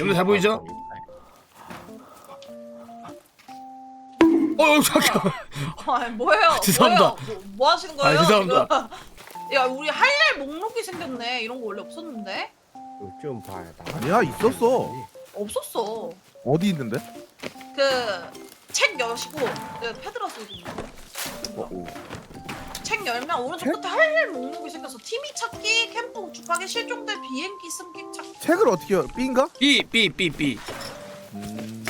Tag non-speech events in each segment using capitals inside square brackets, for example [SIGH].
여러분 잘 보이죠? 어 잠깐. 아 뭐예요? 죄송합니다. 뭐예요? 뭐, 뭐 하시는 거예요? 아, 죄송합니다. 지금? 야 우리 할 일 목록이 생겼네. 이런 거 원래 없었는데? 좀 봐야 다 아니야 있었어. 없었어. 어디 있는데? 그 책 여시고 내가 패드라 쓰고 있는 어, 어. 책 열면 오른쪽 책? 끝에 할일 목록이 생겨서 티미 찾기, 캠프 구축하기, 실종된 비행기 승객 찾기. 책을 어떻게 열? B인가? 삐삐삐 삐. 음.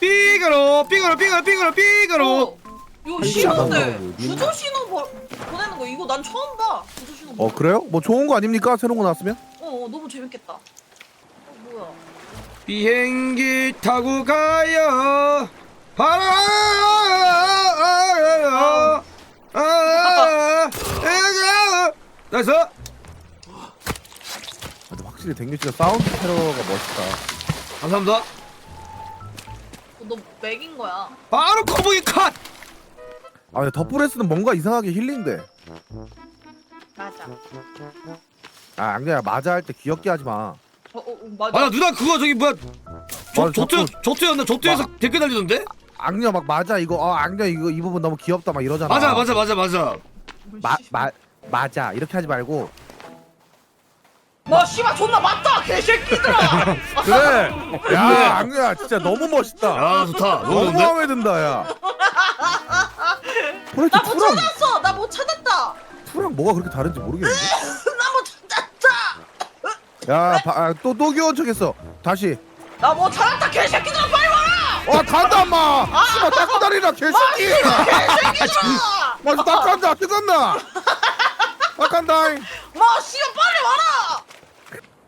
삐가로 삐가로 삐가로 삐가로 삐가로. 어, 이거 신호인데 구조 신호 보, 보내는 거 이거 난 처음 봐. 구조 신호. 어 보내는 그래요? 뭐 좋은 거 아닙니까? 새로운 거 나왔으면? 거. 어, 어 너무 재밌겠다. 어 뭐야? 비행기 타고 가요. 바라. 나이스. 근데 확실히 댕규 씨가 사운드 테러가 멋있다. 감사합니다. 어, 너 맥인 거야. 바로 거북이 컷. 아 근데 더프레스는 뭔가 이상하게 힐링돼. 맞아. 아 안그야 맞아 할 때 귀엽게 하지 마. 어, 어, 어 맞아. 아 누나 그거 저기 뭐야? 저 맞아, 저트 자꾸- 저트였나? 저트에서 댓글 달리던데? 악녀 막 맞아 이거 어 악녀 이거 이 부분 너무 귀엽다 막 이러잖아. 맞아 맞아 맞아 맞아. 마, 마, 맞아 이렇게 하지 말고 와 씨발 존나 맞다 개새끼들아. [LAUGHS] 그래 야 악녀야 진짜 너무 멋있다 야 좋다. 너무 너무 좋은데? 마음에 든다 야 도대체 나못 투랑 찾았어. 나 못 찾았다. 투랑 뭐가 그렇게 다른지 모르겠는데 [LAUGHS] 나 못 찾았다. 야또또 또 귀여운 척했어 다시 나 못 찾았다 개새끼들아 빨리 와라. 어 간다 엄마 씨발 닦고 다니라 개새끼 개새끼들아. 맞아 닦간다 뜯었나 닦간다 와 씨발 빨리 와라.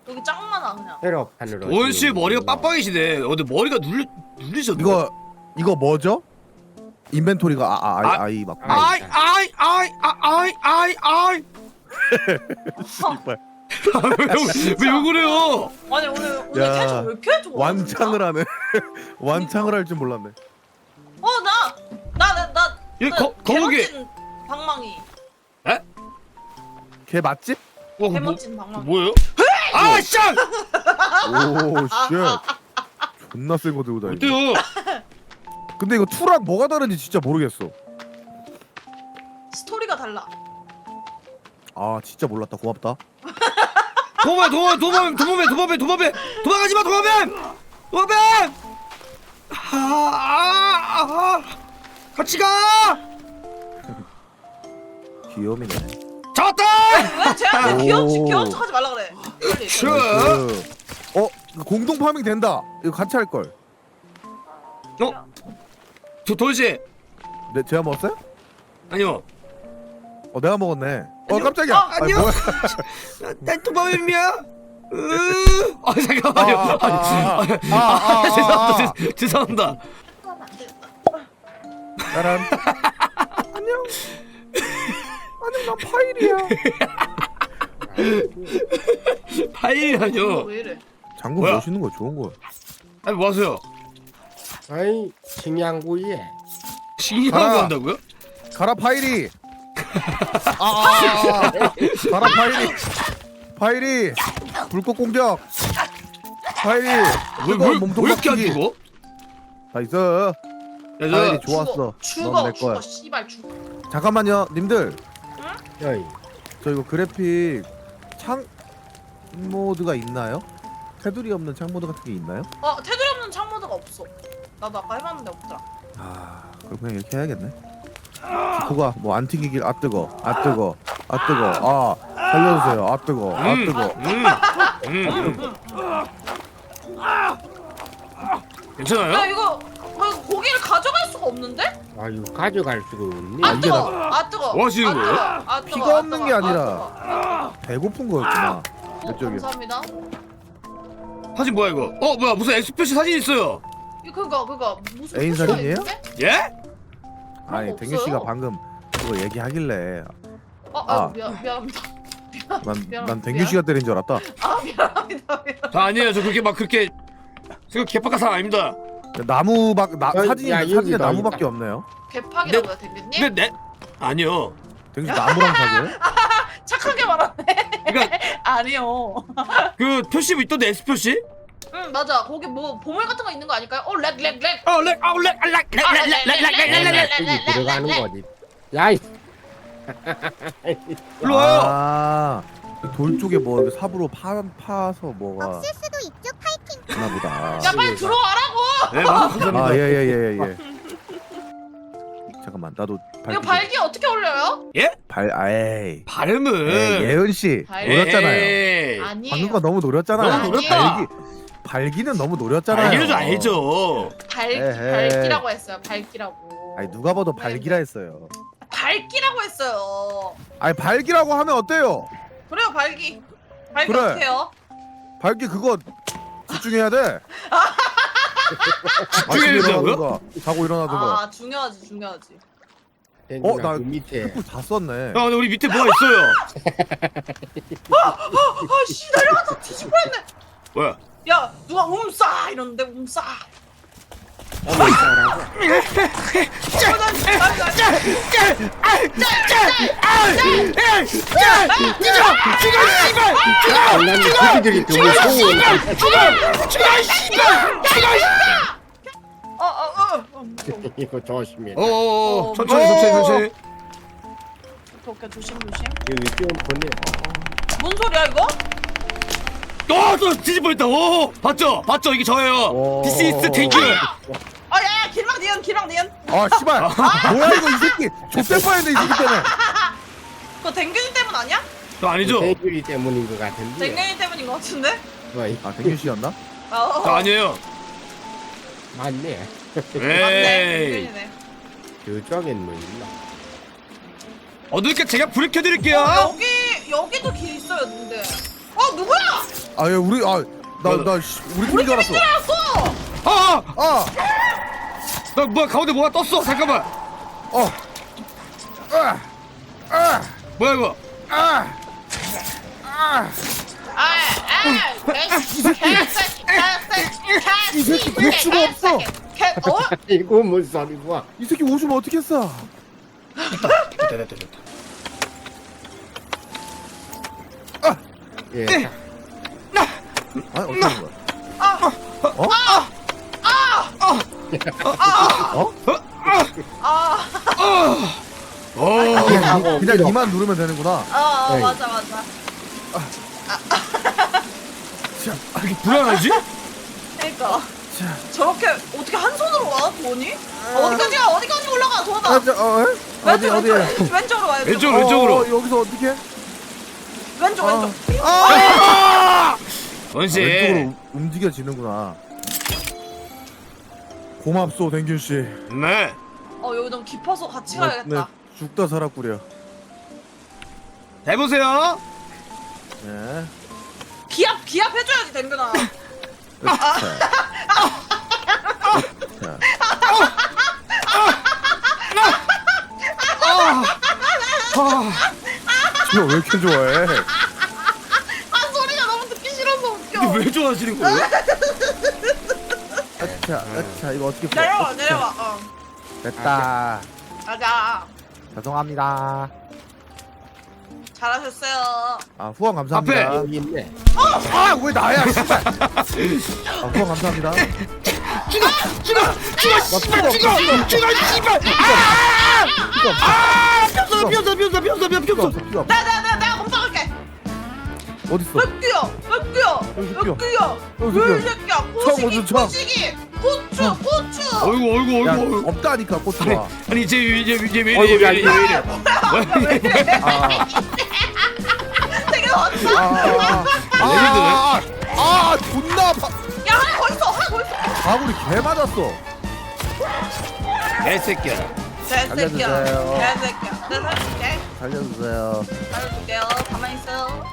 여기 짱 많아 그냥. 새로 판으로 원씨 머리가 빡빡이시네. 어, 근데 머리가 눌리 눌리셨네. 이거 이거 뭐죠? 인벤토리가 아, 아, 아, 아이, 아이 막 아이 아이 아이 아이 아이 아이. 씨발. 왜, 왜 욕을해요? 아니 오늘 오늘 야, 텐션 왜 이렇게 좋아? 완창을 하네 완창을 할 줄 몰랐네 어나나 나나 얘 거- 거북이. 방망이. 걔 맞지? 와, 그 뭐, 개멋진 방망이. 뭐예요? 아, 쌍! 오쉣 존나 센거 들고 다니 어때요? 근데 이거 투랑 뭐가 다른지 진짜 모르겠어 스토리가 달라. 아 진짜 몰랐다 고맙다 도망, 도망, 도망, 도망, 도망, 도망, 도망가지 마, 도망, 도망! 아, 아, 아, 같이 가! 귀염이네! 왜 쟤한테 오. 귀여운 척 귀여운 척 하지 말라 그래. 빨리. 슈. 그, 어 이거 공동 파밍 된다 이거 같이 할 걸 어? 저 돌씨 네, 제가 먹었어요? 아니요. 어 내가 먹었네 어 아니요. 깜짝이야 아, 아니, 아니요. 뭐야. [LAUGHS] 난. 으, 아 잠깐만요. 아, 아, 아니, 아, 아니, 아, 아, 아, 죄송합니다. 아. 죄- 죄송합니다. 안녕 안녕 난 파일이야 [LAUGHS] 파일이라뇨. 너왜 이래? 장군 뭐야? 멋있는 거 좋은 거야 아니 뭐 하세요? 아이 신기하고 아. 한다고요? 가라 파일이 [LAUGHS] 아, 아, 아, 아. 가라 파일이 파일이 불꽃 공격 파일이 왜, 왜, 몸통 왜 이렇게 안 죽어? 나이스 야, 파일이 저, 좋았어 죽어 넌내 죽어 거야 씨발 죽어. 잠깐만요 님들 어이 저 이거 그래픽 창 모드가 있나요? 테두리 없는 창 모드 같은 게 있나요? 어 테두리 없는 창모드가 없어. 나도 아까 해봤는데 없더라. 아 그럼 그냥 이렇게 해야겠네 기코가 뭐 안 튕기길 아 뜨거 아 뜨거 아 뜨거 아 살려주세요 아 뜨거 아 음, 뜨거 음, 음. 괜찮아요? 야 이거 뭐 이거 고기를 가져갈 수가 없는데? 아유 가져갈 수가 없니 아 뜨거. 아 뜨거. 뭐 하시는 아, 거예요? 뜨거. 아, 뜨거. 피가 아, 없는 뜨거. 게 아, 아니라 배고픈 거였구나 뜨거. 어, 이쪽이요. 감사합니다. 사진 뭐야 이거? 어 뭐야 무슨 엑스표시 사진 있어요? 이거 그거 그거 무슨 애인 사진이에요? 있는데? 예? 아니 거 댕규 씨가 없어요. 방금 그거 얘기하길래 어, 아, 아. 미안 미안합니다. 난 미안, 난 댕규. 씨가 때린 줄 알았다 아 미안합니다. 미안. 저 아니에요 저 그렇게 막 그렇게 저 개빡한 사람 아닙니다 나무 밖 나 야, 사진이 야, 사진에 여기다, 나무밖에 여기다. 없네요 개팍이라고요 대표님? 근데 내 아니요 씨 나무랑 사귀어요? 착하게 말하네. 그러니까 아니요. 그 표시 있던데 X 표시? 응 맞아 거기 뭐 보물 같은 거 있는 거 아닐까요? 어 렉 렉 렉 어, 렉, 아우, 렉, 아, 렉, 렉, 렉, 렉, 렉, 렉, 렉, 렉, 렉, 렉. 저기 들어가는 거지. 야이. 일로 와요. 아, 돌 쪽에 뭐 삽으로 파 파서 뭐가 없을 수도 있죠 있나 보다. 야 빨리 들어와라고 네, 감사합니다. 아, 예, 예, 예, 예. [LAUGHS] 잠깐만, 나도 이거 발기 어떻게 올려요? 발, 아이. 발음은. 에이, 예은 씨 발- 노렸잖아요. 에이. 아니에요 방금 거 너무 노렸잖아요. 너무 노렸다. 발기, 발기는 너무 노렸잖아요. 발기는 좀 알죠. 발기 에헤. 발기라고 했어요 발기라고 아니 누가 봐도 발기라 했어요. 발기라고 했어요 아니 발기라고 하면 어때요? 그래요 발기 발기 그래. 어떻게 해요? 발기 그거 집중해야 돼. [LAUGHS] 집중해야 된다고요? 일어나든가, 자고 일어나든가. 아 중요하지 중요하지 어, 나 그 밑에 다 썼네. 야, 근데 우리 밑에 뭐가 있어요? 아씨 내려가서 뒤집어 했네 뭐야? 야 누가 움싸 이러는데 움싸 새끼들이 너무 소원. 어, 어, 어, 어. 이거 조심해. 어, 어, 어, 어. 천천히, 천천히, 천천히. 오케이 조심 조심 여기 좀 보내. 뭔 소리야 이거? 어, 또 뒤집어졌다. 오, 봤죠? 봤죠? 이게 저예요. 오. This is thank you. 아야 길막 니은 길막 니은 아 씨발 뭐야 이거 이 새끼 족될 뻔했네 이 새끼 때문에. [LAUGHS] 그거 댕균이 때문 아니야? 또 아니죠? 대규리 때문인 것 같은데. 댕균이 때문인 것 같은데? 어이, 아 백윤 씨였나? 어, 어. 저 아니에요. 맞네. 맞네 에이. 댕균이네 저쪽엔 뭐 있나? 어딜까 제가 불을 켜드릴게요. 어, 여기 여기도 길 아예 우리 아나나 우리 팀인 줄 알았어. 알았어 아, 아 나 뭐야 가운데 뭐가 떴어? 잠깐만. 어. 아. 아. 뭐야 이거? 아. 아. 아아 이 새끼 복수가 없어. 개 [LAUGHS] 어? 이거 뭔 소리고? 이 새끼 오줌 어떻게 했어? 됐다, 됐다, 됐다. 예. 아니 어떻게 한 거야? 아, 어, 하고 그냥 이만 누르면 되는구나. 아, 어, 에이. 맞아, 맞아. 이렇게 불안하지? 그러니까 자. 저렇게 어떻게 한 손으로 와 돈이? 어디까지 가? 어디까지 올라가? 도와봐. 아, 저, 어, 에? 어디 왼쪽, 어디? 왼쪽, 왼쪽으로 와요. 왼쪽, 어, 왼쪽으로. 어, 여기서 어떻게? 왼쪽, 어. 왼쪽. 아! 원씨. 왼쪽으로 움직여지는구나. 고맙소 댕균 씨. 네. 어, 여기 너무 깊어서 같이 네, 가야겠다. 죽다 살았구려. 해보세요. 네. 기합, 기합 해줘야지, 댕근아. 자. 자. 저왜 이렇게 좋아해? 아, 소리가 너무 듣기 싫어서 웃겨. 근데 왜 좋아하시는 거예요? 아차, 아차, 이거 어떻게 풀어? 내려와, 아차. 내려와. 어. 됐다. 가자. 죄송합니다. 잘하셨어요. 아, 후원 감사합니다. 앞에. 여기 있네. 아, 왜 나야, 씨발. 아, 후원 감사합니다. 죽어, 죽어, 죽어, 씨발, 죽어, 죽어, 씨발. 아, 필요 없어. 아, 폈어, 폈어, 폈어, 폈어, 폈어, 필요 폈어. 없어, 필요 없어. 나, 나, 나, 나 검사할게. 어딨어? 몇 뛰어? 몇 뛰어? 여기서 몇 뛰어. 뛰어? 여기서 왜 뛰어. 새끼야? 청, 고시기, 무슨 청? 고시기. 고추, 고추. 어이구, 어이구, 야, 어이구. 없다니까, 꽃들아. 아니, 이제 이제 이제 왜 이래, 야, 왜 이래, 왜 이래. [LAUGHS] 뭐야, [LAUGHS] 아, 되게 왔다. 아, 아, 아, 아, 존나 아파. 야, 하나 더 있어. 하나 더 있어. 가구리 개 맞았어. 개새끼야. 개새끼야. 살려주세요. 개새끼야. 내 살릴게. 살려주세요. 살려줄게요. 가만히 있어요.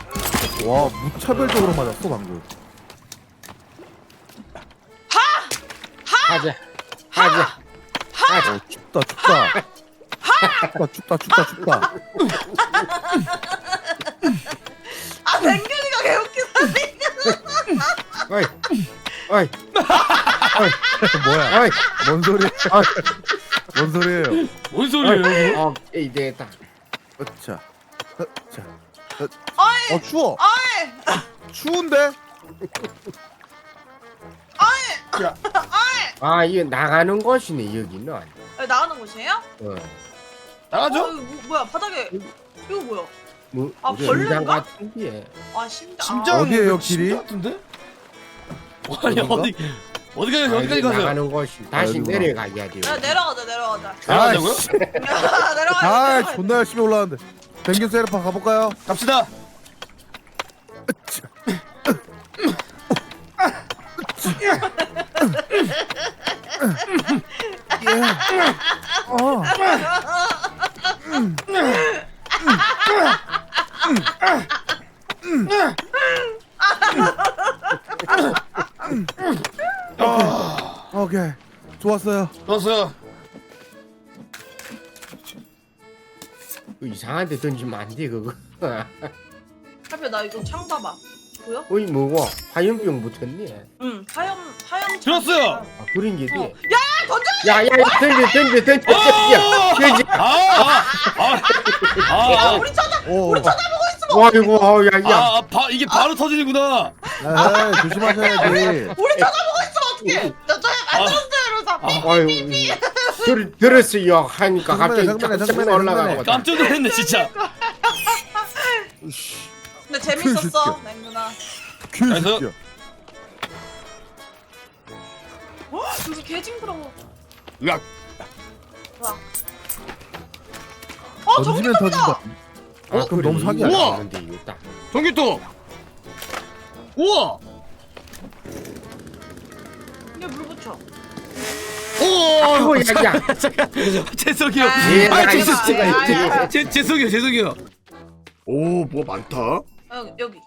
와, 무차별적으로 맞았어, 방금. 가자. 가자. 어, 춥다, 춥다. 춥다, 춥다, 춥다, 춥다. 아, 댕균이가 개웃기다. 어이. 어이. [LAUGHS] 뭐야? 어이. 뭔 소리야? 뭔 소리예요? 뭔 소리예요? 오케이 됐다. 자, 자, 어 이, 어 추워. 어이. 추운데? 야. 아 이거 나가는 곳이네 여기는. 어. 아, 나가는 곳이에요? 나가죠? 어, 이거 뭐- 뭐야 바닥에 이거 뭐야? 뭐 아, 벌레인가? 같은 게. 아 심장. 심장 어디에요, 그 심장 길이? 같은데? 아니 어딘가? 어디 어디까지 아, 어디까지 이거 가세요? 나가는 곳이 다시 아이고. 내려가야 돼요. 아, 내려가자 내려가자. 아이씨. [LAUGHS] 내려가자. 아 내려가자. 존나 열심히 올라왔는데 댕균 세르파 가볼까요? 갑시다. 예. 어. 오케이 좋았어요 좋았어요. 이상한 데 던지면 안 돼 그거. [LAUGHS] 하필 나 이거 창 봐봐. 보여? 어이 뭐고 화염병 붙었네. 응. 하염 하염. 들었어요. 아 그런 게지. 어. 야 던져. 야야 던져 던져 던져 어! 던져. 던져. 아, 아, 아, 야 아, 우리 쳐다 오. 우리 쳐다보고 있어. 아이고 야야. 아, 아, 바, 이게 바로 터지는구나. 에이 조심하셔야지 우리 쳐다보고 있으면 어떡해? 저쪽에 만들었어요 이러면서. 아유 들 들었어요 하니까 갑자기 정면에, 정면에, 쫙 정면에, 올라가고. 깜짝 놀랐네 진짜. 근데 재밌었어 그 맹구나. 큐 어? 여기 개 징그러워. 야, 와. 어 던지면 전기톱이다. 터진다 아 그럼 너무 사기야 우와. 근데 이거 딱. 전기톱. 우와. 이게 물 붙여. 오. 아이고 야야. 죄송해요. 아, 아, 아, 죄송, 아, 아, 아. 죄, 죄송해요, 죄송해요. 오, 뭐 많다. 어, 여기.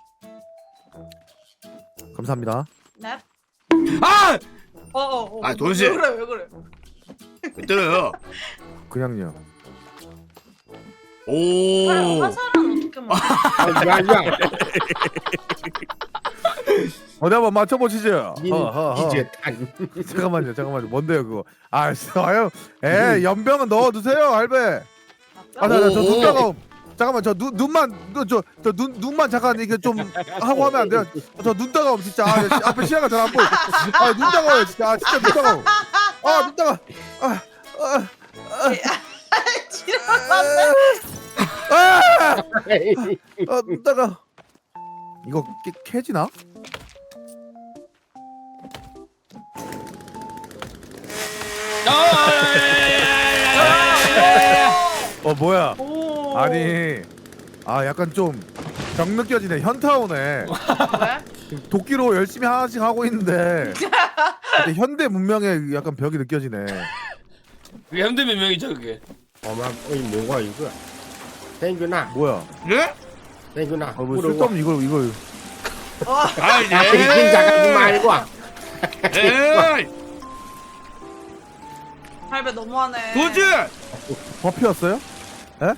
감사합니다 넵. 아, 어 어 어. 아, 도대체. 왜 그래 왜 그래? 왜 때려요? 그냥요 오. 화살은 어떻게 [LAUGHS] 먹어? 아, 야 야. [LAUGHS] 어디 한번 맞춰보시죠. 허허허. 이제 탄. [LAUGHS] 잠깐만요 잠깐만요. 뭔데요 그거? 아 [LAUGHS] 아유 에 연병은 넣어두세요 할배 아나저 오. 눈가가 잠깐만 저 눈 눈만 저 저 눈 눈만 잠깐 이게 좀 하고 하면 안 돼요? 저 눈 따가워 진짜. 아, 씨, 앞에 시야가 잘 안 보여. 아 눈 따가워요 진짜. 아 진짜 눈 따가워 아 눈 따가 아, 지랄하네. 아 아 눈 따가 이거 깨, 캐지나 어 뭐야 오. 아니 아 약간 좀벽 느껴지네 현타 오네 왜? 도끼로 열심히 하나씩 하고 있는데 현대 문명의 약간 벽이 느껴지네 그게 현대 몇 명이죠, 그게? 어마 어이 뭐가 이거. 땡규나 뭐야 네? 땡규나. 아, 뭐 쓸데없는 이걸 이걸 어. 아, 이제. 아 이긴 자가지 말고. 할배 너무하네. 도지. 버피였어요? 에?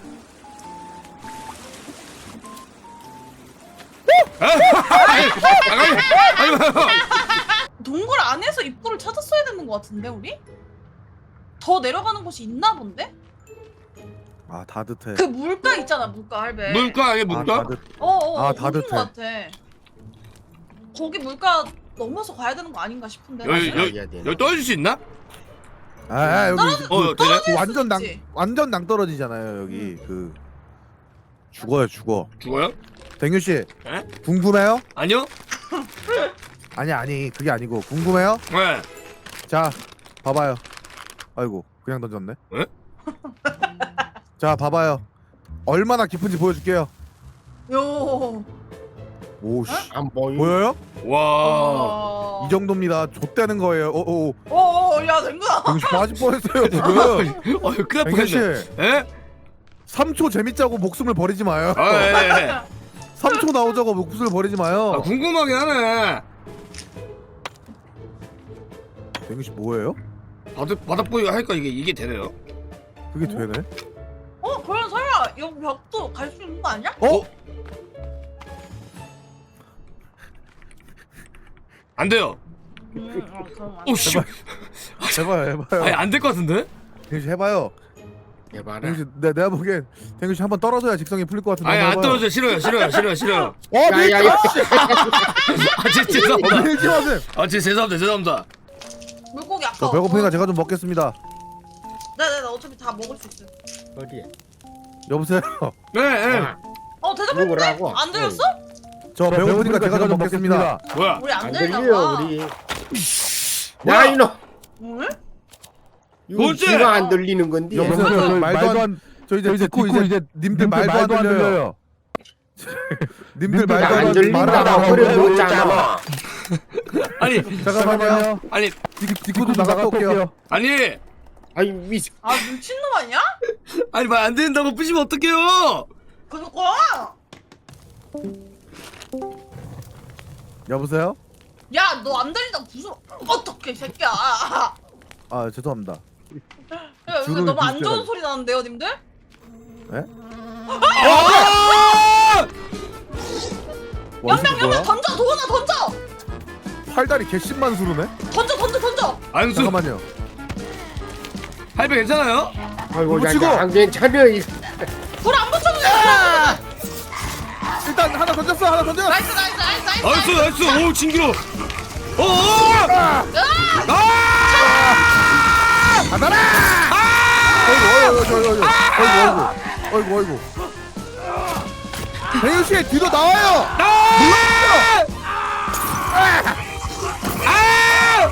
아니, 아니, 아니, 동굴 안에서 입구를 찾았어야 되는 것 같은데 우리? 더 내려가는 곳이 있나 본데? 아 다듯해 그 물가 있잖아 물가 할배. 물가 아니야, 아 물가? 다듯 어어 아, 어, 다 듯해. 것 같아. 거기 물가 넘어서 가야 되는 거 아닌가 싶은데. 여기, 사실? 여기, 여기 떨어질 수 있나? 아, 아 여기 어, 되네? 그 완전 낭 있지. 완전 낭 떨어지잖아요 여기 그 죽어요 죽어 죽어요? 댕규 씨 에? 궁금해요? 아니요? [LAUGHS] 아니 아니 그게 아니고 궁금해요? 네. 자 봐봐요 아이고 그냥 던졌네 에? [LAUGHS] 자 봐봐요 얼마나 깊은지 보여줄게요 요. 오씨 안 보이. 보여요? 와. 어. 이 정도입니다 좆되는 거예요 어어 어어 야씨 빠질 뻔했어요 [LAUGHS] 지금 어휴, 큰일 날 댕규 씨 뻔했네. 에? 3초 재밌자고 목숨을 버리지 마요 아, 예, 예. [LAUGHS] 3초 나오자고 목숨을 버리지 아, 마요 궁금하긴 하네. 댕규 씨 뭐예요? 바닥, 바닥 보이 하니까 이게, 이게 되네요. 그게 되네? 어 그럼 설마 여기 벽도 갈 수 있는 거 아니야? 어? 안 돼요. 음, 어, 오, 씨. 해봐요 해봐요 아니, 안될 것 같은데? 댕규 씨 해봐요 해봐라. 댕규 씨 내, 내가 보기엔 댕규 씨 한번 떨어져야 직성이 풀릴 것 같은데 아니, 안 한번 해봐요. 떨어져. 싫어요, 싫어요, 싫어요, 싫어요. 어 밀지 야야야. 아, 제, 죄송합니다. 밀지 마세요 아, 제, 죄송합니다, 죄송합니다. 물고기 아까 저 배고프니까 제가 좀 먹겠습니다. 네네네 어차피 다 먹을 수 있어요 어디에? 여보세요. 네, 네. 아, 어 대답했는데? 안 들렸어? 저 배고프니까 제가 좀 먹겠습니다. 뭐야? 우리 안 들려 봐 우리. 뭐야? 야 이놈. 뭘? 이거 뭐지? 귀가 안 들리는 건데. 여보세요. 저 말도 안. 저 이제 듣고 이제 님들 말도 안 들려요. [LAUGHS] 님들 말도 안안 들린다고 말하라고 그래 못잖아. 아니, 잠깐만요. 아니, 디코 좀 나갔다 올게요. 아니, 아니 미. 아 미친놈 아니야? 아니 말 안 된다고 부시면 어떡해요? 그니까 여보세요? 야 너 안 들린다고 부숴 어떡해 이 새끼야 야아 죄송합니다. 여기 줄을 너무 안 좋은 비슷해가지고. 소리 나는데요 님들? 아! 와, 이 새끼 연명 뭐야? 던져 도원아 던져 팔다리 개심만 수르네? 던져 던져 던져 안수, 잠깐만요. 할배 괜찮아요? 아이고 붙이고. 야안 괜찮아. 이- 불안 붙여주세 요 일단 하나 던졌어. 하나 던져. 나이스 나이스 나이스 나이스 나이스, 나이스, 오 징그러. 오, 오, 아! 아, 받아라! 어이구 어이구 어이구 어이구 어이구 어이구 대유 씨 뒤로 나와요. 아, 아,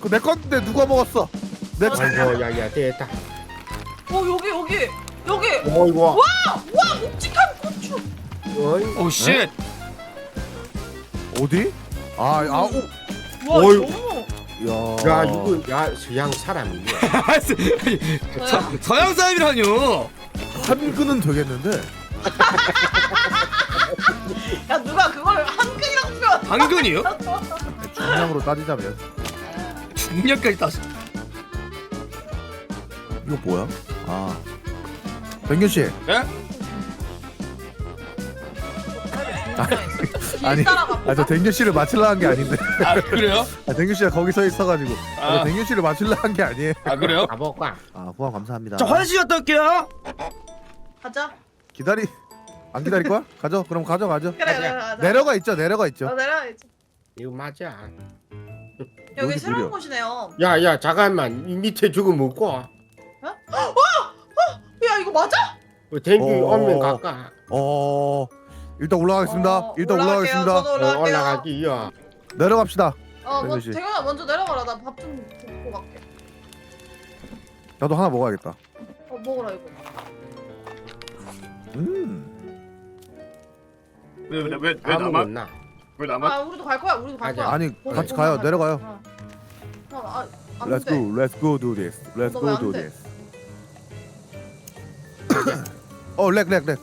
그내 건데 누가 먹었어? 내 차. 아이고 야야 됐다. 어 여기 여기 여기 어이구. 와 와 묵직한 고추 어이. 오 쉣. 어디? 아, 아, 오. 와 어이. 너무 야, 야 이거 야 서양 사람이야. [LAUGHS] 서, 서양 사람이라뇨. 한 끈은 되겠는데. [LAUGHS] 야 누가 그걸 한글이라고 표현 당근이요? [LAUGHS] 중량으로 따지자면 중력까지 따서. 이거 뭐야? 아, 백균 씨, 예? 아니, 아, 저 댕균 씨를 맞추려 한 게 아닌데. 아 그래요? [LAUGHS] 아, 댕균 씨가 거기 서 있어가지고. 아, 아. 댕균 씨를 맞추려 한 게 아니에요. 아 그래요? 가볼까? 아, 후원 감사합니다. 저 화장실 갔다 올게요. 가자 기다리, 안 기다릴 거야? 가죠. 그럼 가죠, 가죠. 그래 그래 가자 내려가 있죠, 내려가 있죠. 어 내려야지 이거 맞아. 여기 여기 새로운 느려. 곳이네요 야 야 잠깐만 이 밑에 저거 먹고. 야 이거 맞아? 어, 댕기 어. 오면 갈까? 어, 일단 올라가겠습니다. 어, 일단 올라갈게요. 올라가겠습니다. 저도 어, 올라갈게요 올라가기야. 내려갑시다. 어, 뭐. 대현아 먼저 내려가라. 나 밥 좀 먹고 갈게. 나도 하나 먹어야겠다. 어, 먹어라 이거. 음, 왜왜왜 다 먹었나? 왜 아, 우리도 갈 거야. 우리도 갈. 거야. 아니 어, 같이 어, 가요. 가자. 내려가요. 어. 어, 아, 안 Let's 돼. go, let's go do this. Let's 너 go 왜안 do 돼? this. [COUGHS] 어, 렉, 렉, 렉.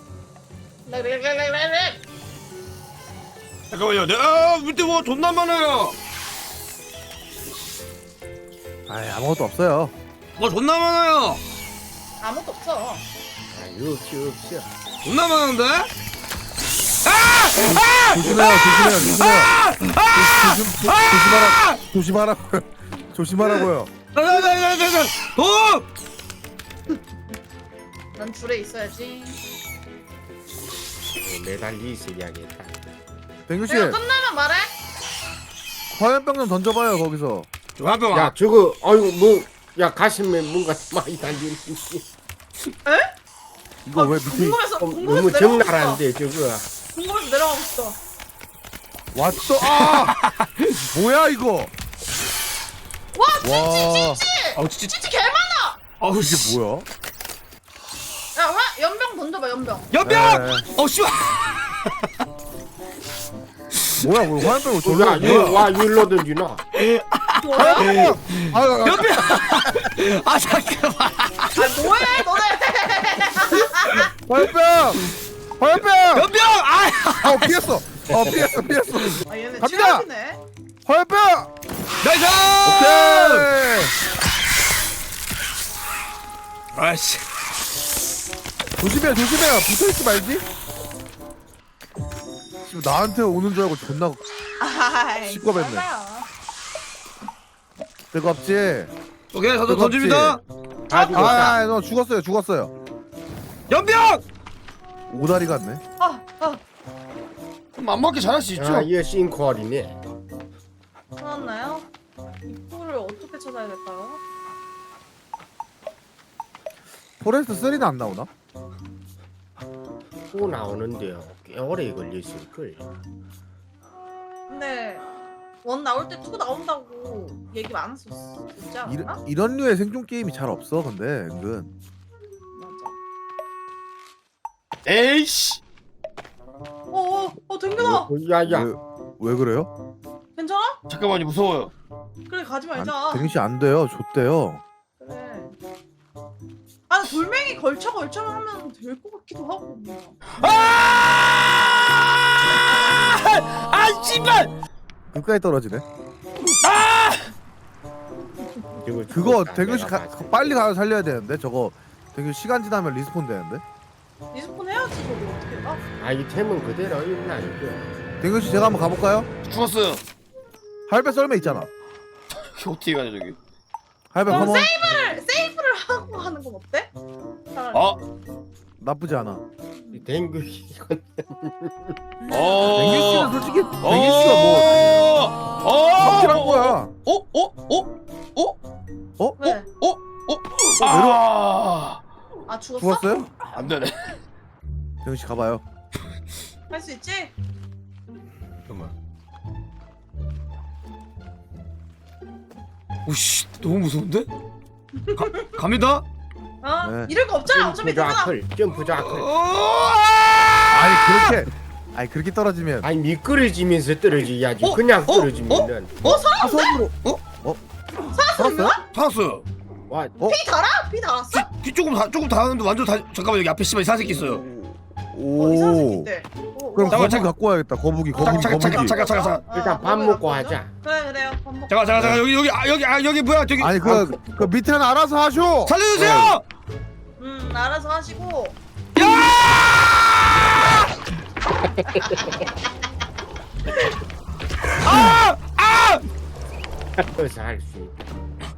잠깐만요. 네, 아 밑에 뭐 존나 많아요. 아이, 아무것도 없어요. 뭐 존나 많아요. 아무것도 없어. 아 없지 없지. 존나 많은데? 조심해요, 조심해요, 조심해요. 조심, 조심, 조심하라, 조심하라고요. 조심하라고요. 나나나나나 도! 난 줄에 있어야지. 어, 매달리 있어야겠다. 댕규 씨, 내가 끝나면 말해. 화염병 좀 던져봐요 거기서. 한병 야 저거 아이고 뭐야 가슴에 뭔가 많이 달리는. 이거 아, 왜 밑에 궁금해서 어, 궁금해서 너무 내려가고 적나라한데 저거. 궁금해서 내려가고 있어. 왔어? 아, [LAUGHS] 뭐야 이거? 와, 와, 찌찌. 아우 진짜 찌찌 개 많아. 아우 씨. 이게 뭐야? 야, 화 연병 던져봐 연병. 연병! 네. 어 씨발. 뭐야, 뭐 화염병을 야 졸라? 이거 와 일로 던지나. 뭐야? 아, 아, 아, 연병! 아 잠깐만. 아, 뭐해 너네? 화염병! 화염병! 연병! 아! 어 피했어. 어 피했어, 피했어. 아, 얘네 갑니다. 최악이네. 화염병! 나이스! 오케이. 아씨. 조심해, 조심해. 붙어있지 말지. 지금 나한테 오는 줄 알고 존나 아이, 시끄럽네. 뜨겁지? 오케이 저도 뜨겁지? 던집니다. 다 죽었다. 아, 너 죽었어요, 죽었어요. 연병! 오다리 같네. 아, 아, 맘 먹기 잘할 수 있죠. 아 이거 싱콜이네. 찾았나요? 입구를 어떻게 찾아야 될까요? 포레스트 3는 안 나오나? 또 나오는데요. 꽤 오래 걸렸을 걸. 근데 원 나올 때 투 나온다고 얘기 많았었지 않나? 이런 이런 류의 생존 게임이 잘 없어 근데 은근 맞아. 에이씨 어어 어 댕균아 어, 야야. 왜, 왜 그래요? 괜찮아? 잠깐만요 무서워요 그래 가지 안, 말자. 댕씨 안 돼요 좋대요. 아 돌멩이 걸쳐 걸쳐 하면 될 것 같기도 하고. 아 씨발 끝까지 떨어지네 저거 그거 댕규씨 내가 가. 빨리 가서 살려야 되는데 저거 댕규 시간 지나면 리스폰 되는데 리스폰 해야지 저거 어떻게 가? 아 이 템은 그대로 있나 이거. 댕규씨 제가 한번 가볼까요? 죽었어요 할배 썰매 있잖아 [LAUGHS] 어떻게 가냐 저기 할배 컴온 세이브를 세이브 를 하고 하는 건 어때? 차라리. 아 나쁘지 않아 이 댕규 이건 어. 댕규씨는 솔직히 뭐 어. 확실한 거야 어? 어? 어? 어? 왜? 어? 어? 아. 아 죽었어? 죽었어요? 안 되네. 댕규씨 가봐요 할 수 있지? 잠깐만. 오씨 너무 무서운데? 가, 갑니다. 어? 네. 이럴 거 없잖아 어차피 댕균아. 좌클, 점프 좌클. 어. 아니 그렇게 아니 그렇게 떨어지면 아니 미끄러지면서 떨어지야지. 어? 그냥 어? 떨어지면은 사선으로 어? 어? 살았어 살았어요? 살았어요. 와피 달아? 피 달았어? 귀, 귀 조금 다 조금 닿았는데 완전 다 잠깐만 여기 앞에 씨발 이상한 새끼 있어요. 어 이상한 새끼 오. 어, 그럼 어. 잠깐, 거북이 잠깐. 갖고 와야겠다 거북이 거북이 잠깐, 잠깐, 거북이 잠깐, 잠깐, 잠깐. 어, 일단 밥 먹고 하자. 그래 그래요 밥 먹고. 잠깐 잠깐 잠깐 여기 여기 아 여기 아 여기 뭐야 저기 아니 그, 그 밑에는 알아서 하쇼 살려주세요. 음 알아서 하시고. [LAUGHS] 아! 아! 그래서 할 수 있다.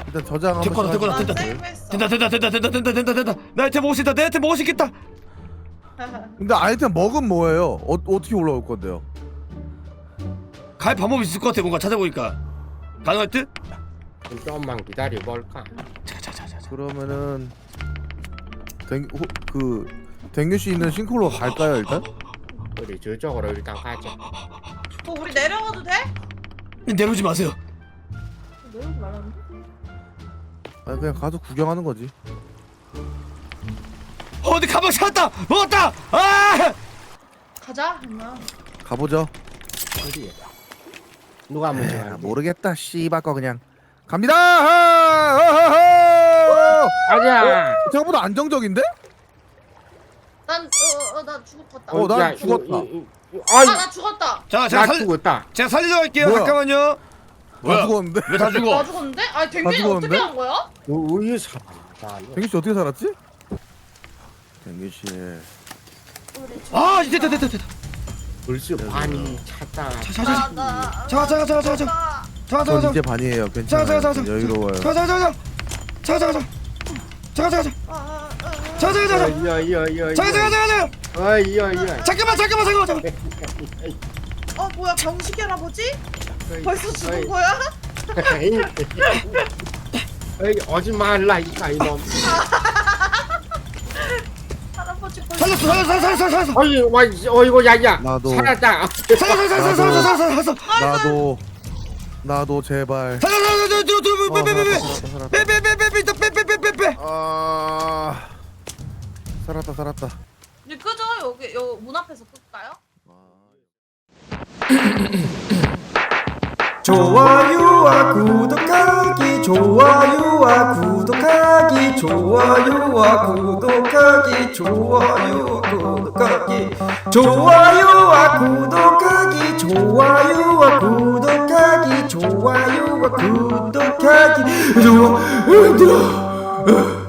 일단 저장 한번 됐거나, 됐거나. 난 됐다. 세이브했어. 된다 된다 된다 된다 된다 된다 된다. 나 이제 먹을 수 있다. 내 이제 먹을 수 있겠다. 근데 아이템 먹은 뭐예요? 어, 어떻게 올라올 건데요? 갈 방법이 있을 것 같아 뭔가 찾아보니까 가능할 듯? 좀 조금만 기다려 볼까. 자자자자. 그러면은 댕, 호, 그 댕규 씨 있는 싱크로 갈까요 일단? 우리 저쪽으로 일단 가자. 어 우리 내려가도 돼? 내려오지 마세요. 내려오지 말라는데? 아니 그냥 가서 구경하는 거지. 어, 내 가방 찾았다. 먹었다. 아! 가자 임마. 가보죠. 어디에? 누가 먼저 에이, 갈게? 모르겠다. 씨발 거 그냥 갑니다. 하하하! 가자. 생각보다 안정적인데? 난어나 죽을 것 같다. 어, 난 야, 죽었다. 이- 이- 이- 아이, 아나 죽었다. 자, 제가 나 살 죽었다. 제가 살리러 갈게요. 뭐야? 잠깐만요. 다 죽었는데? 왜다나 죽어? 죽었는데? 아니 댕균이 죽었는데? 어떻게 한 거야? 우유 사. 다 댕규 씨 어떻게 살았지? 씨. 아, 됐다 됐다 됐다. 벌써 반이 찼다. 자, 자, 자. 나 자, 자, 자, 자, 자. 자, 자, 전 자. 이제 반이에요. 자, 괜찮아요. 자, 자, 자. 여유로워요. 자, 자, 자, 자. 자, 자, 자. 자, 자, 자. 자, 자, 자, 자. 야야야야. 자, 자, 자, 자. 아야야. 잠깐만, 잠깐만, 잠깐만, 잠깐만. 어 뭐야 병식이 할아버지? 벌써 죽은 거야? 에이 오지 말라 이까 이놈. 살렸어, 살렸어, 살렸어, 살렸어. 어이 와 어이구 야야. 나도. 살았다. 살렸어, 살렸어, 살렸어, 살렸어, 살렸어. 나도 나도 제발. 살렸어, 살렸어, 뒤로, 뒤로, 어, 빼, 빼, 빼, 빼. 살았다, 살았다. 빼, 빼, 빼, 빼, 빼, 빼, 빼, 빼, 빼, 빼. 아 살았다 살았다. 이제 끄죠 여기 여기 문 앞에서 끌까요? [CLEARS THROAT] 좋아요와 구독하기 좋아요와 구독하기 좋아요와 구독하기 좋아요와 구독하기. 좋아요와 구독하기 좋아요와 구독하기 좋아요와 구독하기. 좋아 힘들어